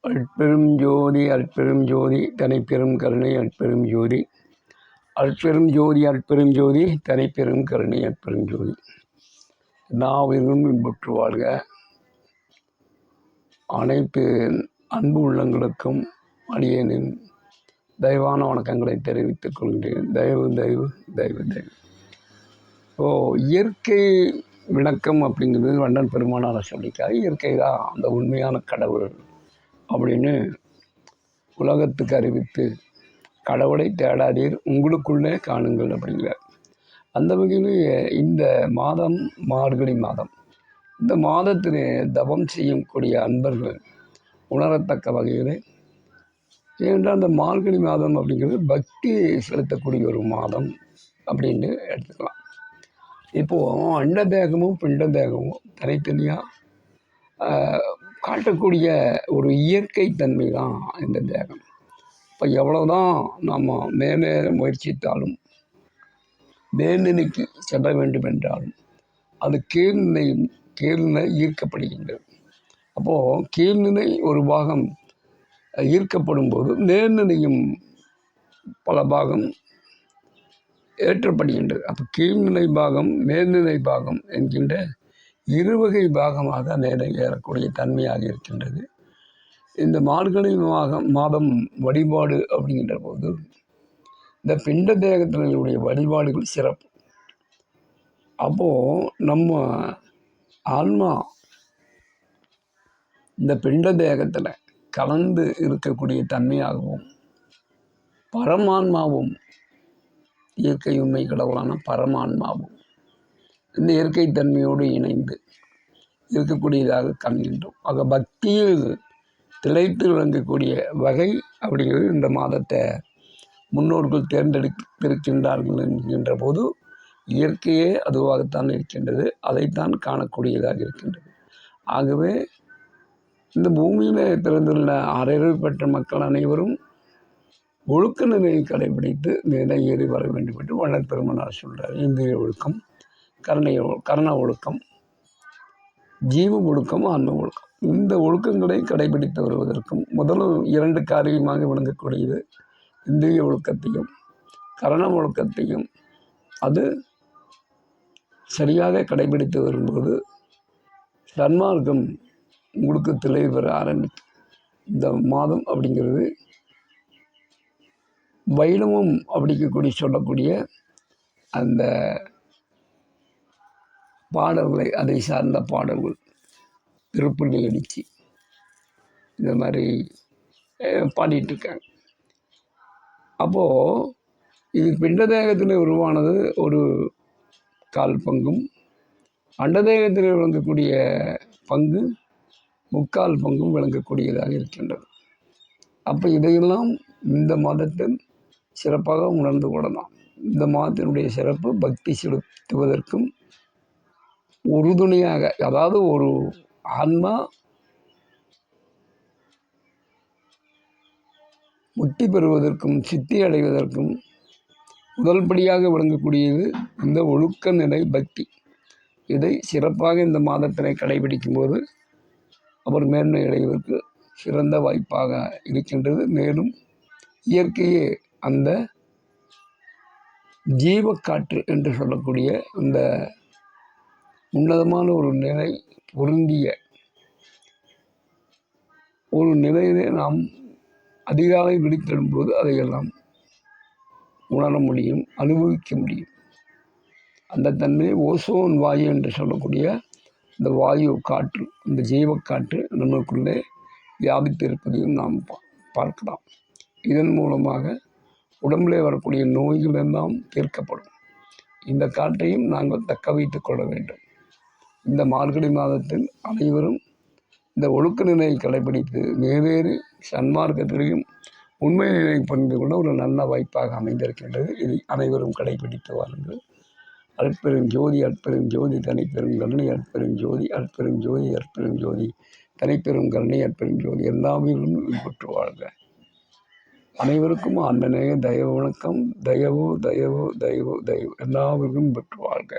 அற்பெரும் ஜோதி அற்பெரும் ஜோதி தனிப்பெரும் கருணை அற்பெரும் ஜோதி. அற்பெரும் ஜோதி அற்பெரும் ஜோதி தனிப்பெரும் கருணை அற்பெரும் ஜோதி. நாவிலும் இன்புற்று வாழ்க. அனைத்து அன்பு உள்ளங்களுக்கும் அடியேனின் தயவான வணக்கங்களை தெரிவித்துக் கொள்கிறேன். தயவு தயவு தயவு தயவு. ஓ இயற்கை விளக்கம் அப்படிங்கிறது வண்ணன் பெருமானார் சொல்லிக்காது இயற்கை தான் அந்த உண்மையான கடவுள். அப்படின்னு உலகத்துக்கு அறிவித்து கடவுளை தேடாதீர் உங்களுக்குள்ளே காணுங்கள் அப்படிங்கிறார். அந்த வகையில் இந்த மாதம் மார்கழி மாதம் இந்த மாதத்திலே தவம் செய்யக்கூடிய அன்பர்கள் உணரத்தக்க வகையில் ஏனென்றால் அந்த மார்கழி மாதம் அப்படிங்கிறது பக்தி செலுத்தக்கூடிய ஒரு மாதம் அப்படின்னு எடுத்துக்கலாம். இப்போது அண்ட தேகமும் பிண்ட தேகமும் தனித்தனியாக காட்டக்கூடிய ஒரு இயற்கை தன்மை தான் இந்த தேகம். இப்போ எவ்வளோ தான் நாம் மேலே முயற்சித்தாலும் மேல்நிலைக்கு செல்ல வேண்டும் என்றாலும் அது கீழ்நிலை கீழ்நிலை ஈர்க்கப்படுகின்றது. அப்போது கீழ்நிலை ஒரு பாகம் ஈர்க்கப்படும் போது மேல்நிலையும் பல பாகம் ஏற்றப்படுகின்றது. அப்போ கீழ்நிலை பாகம் மேல்நிலை பாகம் என்கின்ற இருவகை பாகமாக நேரம் ஏறக்கூடிய தன்மையாக இருக்கின்றது. இந்த மார்கழி மாதம் மாதம் வழிபாடு அப்படிங்கிற போது இந்த பிண்ட தேகத்தினுடைய வழிபாடுகள் சிறப்பு. அப்போது நம்ம ஆன்மா இந்த பிண்ட தேகத்தில் கலந்து இருக்கக்கூடிய தன்மையாகவும் பரமான்மாவும் இயற்கை உண்மை கடவுளான பரமான்மாவும் இந்த இயற்கை தன்மையோடு இணைந்து இருக்கக்கூடியதாக காண்கின்றோம். ஆக பக்தியில் திளைத்து விளங்கக்கூடிய வகை அப்படிங்கிறது இந்த மாதத்தை முன்னோர்கள் தேர்ந்தெடுத்திருக்கின்றார்கள் என்கின்ற போது இயற்கையே அதுவாகத்தான் இருக்கின்றது. அதைத்தான் காணக்கூடியதாக இருக்கின்றது. ஆகவே இந்த பூமியில் பிறந்துள்ள அரைவு பெற்ற மக்கள் அனைவரும் ஒழுக்க நிலையை கடைபிடித்து நிலை ஏறி வர வேண்டும் என்று வள்ளல் பெருமனார் சொல்கிறார் இந்திய ஒழுக்கம். கருணை கருண ஒழுக்கம் ஜீவ ஒழுக்கம் ஆன்ம ஒழுக்கம். இந்த ஒழுக்கங்களை கடைபிடித்து வருவதற்கும் முதலும் இரண்டு காரியமாக விளங்கக்கூடியது இந்திய ஒழுக்கத்தையும் கரண ஒழுக்கத்தையும். அது சரியாக கடைபிடித்து வரும்போது சன்மார்க்கம் உங்களுக்கு தெளிவு பெற ஆரம்பிக்கும். இந்த மாதம் அப்படிங்கிறது வைணவம் அப்படிக்கக்கூடிய சொல்லக்கூடிய அந்த பாடல்களை அதை சார்ந்த பாடல்கள். திருப்புள்ளி அடித்து இந்த மாதிரி பாடிட்டுருக்காங்க. அப்போது இது பிண்டதேகத்தில் உருவானது ஒரு கால் பங்கும் அண்டதேகத்தில் விளங்கக்கூடிய பங்கு முக்கால் பங்கும் விளங்கக்கூடியதாக இருக்கின்றது. அப்போ இதையெல்லாம் இந்த மாதத்தில் சிறப்பாக உணர்ந்து கொள்ளலாம். இந்த மாதத்தினுடைய சிறப்பு பக்தி செலுத்துவதற்கும் உறுதுணையாக அதாவது ஒரு ஆன்மா முக்தி பெறுவதற்கும் சித்தி அடைவதற்கும் முதல் படியாக விளங்கக்கூடியது இந்த ஒழுக்க நிலை பக்தி. இதை சிறப்பாக இந்த மாதத்தினை கடைபிடிக்கும் போது அவர் மேன்மை அடைவதற்கு சிறந்த வாய்ப்பாக இருக்கின்றது. மேலும் இயற்கையே அந்த ஜீவக்காற்று என்று சொல்லக்கூடிய இந்த உன்னதமான ஒரு நிலை பொருந்திய ஒரு நிலையிலே நாம் அதிகாலை விழித்தெழும்போது அதையெல்லாம் உணர முடியும் அனுபவிக்க முடியும். அந்த தன்மையை ஓசோன் வாயு என்று சொல்லக்கூடிய இந்த வாயு காற்று இந்த ஜீவக்காற்று நம்மளுக்குள்ளே வியாபித்திருப்பதையும் நாம் பார்க்கலாம். இதன் மூலமாக உடம்பிலே வரக்கூடிய நோய்கள் எல்லாம் தீர்க்கப்படும். இந்த காற்றையும் நாங்கள் தக்க வைத்து கொள்ள வேண்டும். இந்த மார்கழி மாதத்தில் அனைவரும் இந்த ஒழுக்க நிலையை கடைபிடித்து நேரேறி சன்மார்க்கத்திலையும் உண்மை நிலையை புரிந்து கொள்ள ஒரு நல்ல வாய்ப்பாக அமைந்திருக்கின்றது. இதை அனைவரும் கடைபிடித்து வாருங்கள். அற்பெரும் ஜோதி அற்பெரும் ஜோதி தனிப்பெரும் கருணை அற்பெரும் ஜோதி அற்பெரும் ஜோதி அற்பெரும் ஜோதி தனிப்பெரும் கருணை அற்பெரும் ஜோதி எல்லாவிலும் விபற்று வாழ்க. அனைவருக்கும் அந்த நேய தயவு வணக்கம். தயவு தயவு தயவு தயவு எல்லாவிலும் பெற்று வாழ்க.